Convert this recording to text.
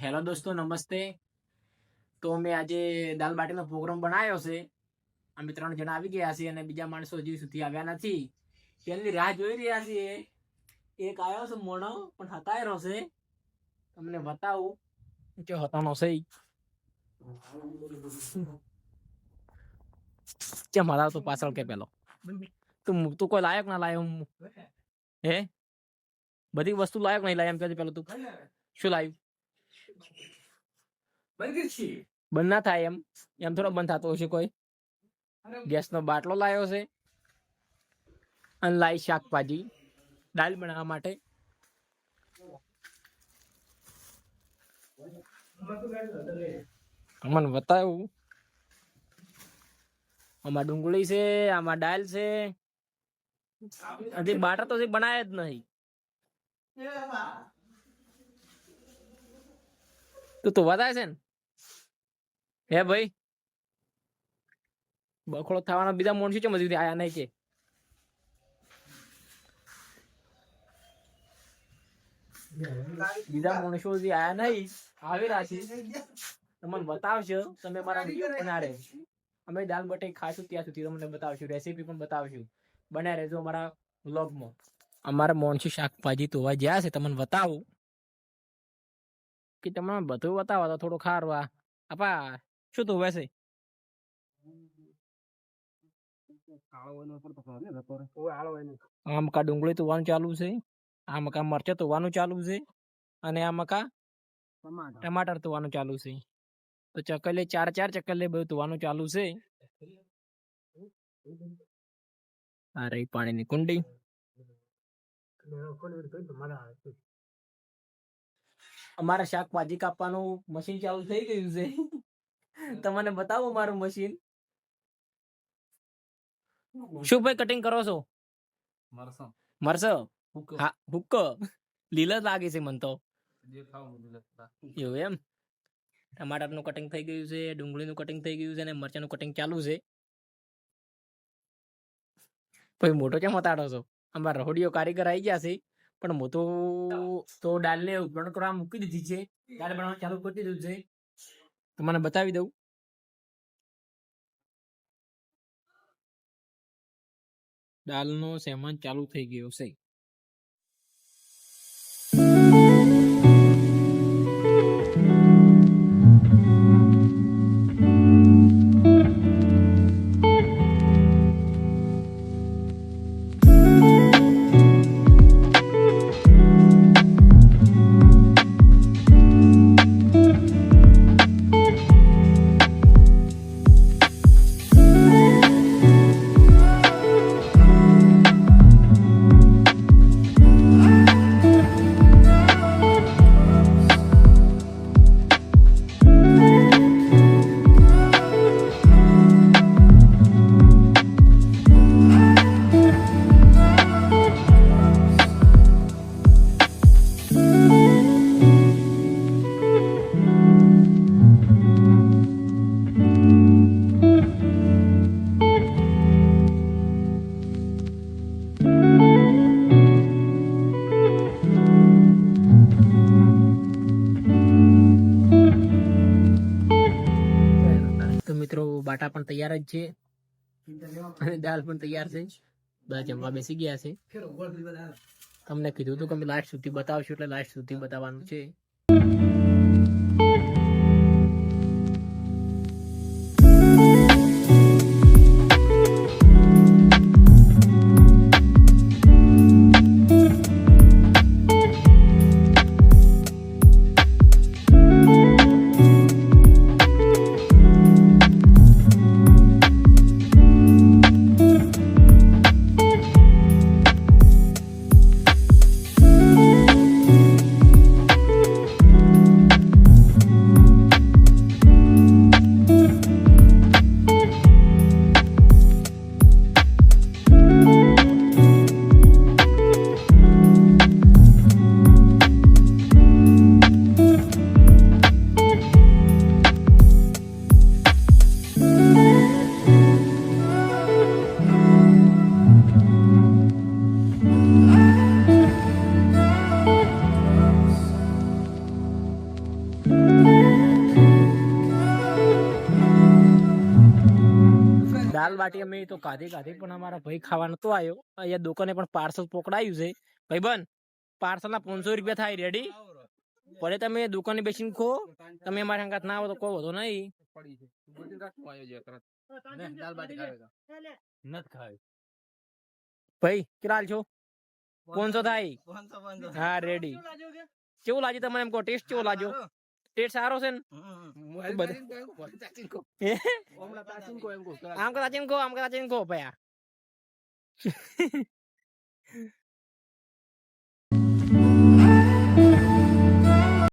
Hello દોસ્તો, નમસ્તે. તો મેં આજે દાલ બાટીનો પ્રોગ્રામ બનાવ્યો છે. અમે ત્રણ જણા આવી ગયા છીએ અને બીજા માણસો હજી સુધી આવ્યા નથી. તેમની રાહ જોઈ રહ્યા છીએ. એક આવ્યો છે મોણો, પણ હતાયરો છે. તમને બતાવું. કે હતાનો છે કે મારા તો પાછળ કે પેલો. તું તું કોઈ લાયક ના લાયો હે. બધી વસ્તુ લાયક નહીં લાય એમ કે પેલો તું. શું લાવ્યું બંધ ના થાય એમ. એમ થોડો બંધ થતો હશે કોઈ. ગેસનો બાટલો લાવ્યો છે. અને લાઈ શાકભાજી. દાલ બનાવવા માટે. અમને બતાવું. આમાં ડુંગળી છે આમાં દાલ છે. હજી બાટા તો બનાય જ નહીં. તું તો વધારે છે ને? હે ભાઈ? બખોડો થવાનો બીજા માણસો છે મજૂરી આયા નહીં કે? બીજા માણસો જે આયા નહીં. આવી છે. તમને બતાવશો તમે મારા વીડિયો અમે દાલ બટે ખાશું ત્યાં સુધી તમને બતાવશું રેસીપી પણ બતાવશું. બને રહેજો અમારા વ્લોગમાં અમારા મોણસી શાકભાજી ધોવા જ્યાં છે તમને બતાવું. કે તમને બધું બતાવો તો થોડું ખારું આ. આપા શું ધોવે છે આમ કા ડુંગળી ધોવાનું ચાલુ છે આમ કા મરચા ધોવાનું ચાલુ છે અને આમ કા ટમાટર. ધોવાનું ચાલુ છે. તો ચકલે ચાર ચાર ચકલે બધું ધોવાનું ચાલુ છે. આ રહી પાણીની કુંડી. અમારા શાકભાજી કાપવાનું મશીન ચાલુ થઈ ગયું છે. તમને બતાવો મારું મશીન શું ભાઈ કટિંગ કરો છો? મરસો. હા હુક્કો. લીલા લાગે છે મન તો. એવું એમ? ટમાટરનું કટિંગ થઈ ગયું છે ડુંગળીનું કટિંગ થઈ ગયું છે અને મરચાનું કટિંગ ચાલુ છે. પછી મોટો કેમ હતાડો છો? અમારા રહોડીઓ કારીગર આવી ગયા છે. પણ હું તો તો દાળને ઉકળણ કરવા મૂકી દીધી છે. દાળ બનાવવાનું ચાલુ કરી દીધું છે. તમને બતાવી દઉં. દાળનો સેમન ચાલુ થઈ ગયો છે. મિત્રો પણ તૈયાર જ છે. અને દાળ પણ તૈયાર છે. બધા જમવા બેસી ગયા છે. તમને કીધું હતું કે લાસ્ટ સુધી બતાવશું એટલે લાસ્ટ સુધી બતાવવાનું છે. બાટી અમે તો કાધી કાધી પણ અમારા ભાઈ ખાવા નતો આવ્યો અહીંયા દુકાને પણ પાર્સલ પકડાયું છે. ભાઈ બન પાર્સલ ના પાંચસો રૂપિયા થાય રેડી ભલે તમે દુકાને બેસીને ખો. તમે અમારા સંગાત ના આવો તો કોઈ વધુ નહીં. ભાઈ, કેટલા છો? પાંચસો થાય. હા રેડી કેવું લાગ્યું તમને એમ કહો? ટેસ્ટ કેવો લાગ્યો? ટેસ્ટ સારો છે ને? આમ કદાચ એમ કહો. આમ કદાચ એમ કહો ભયા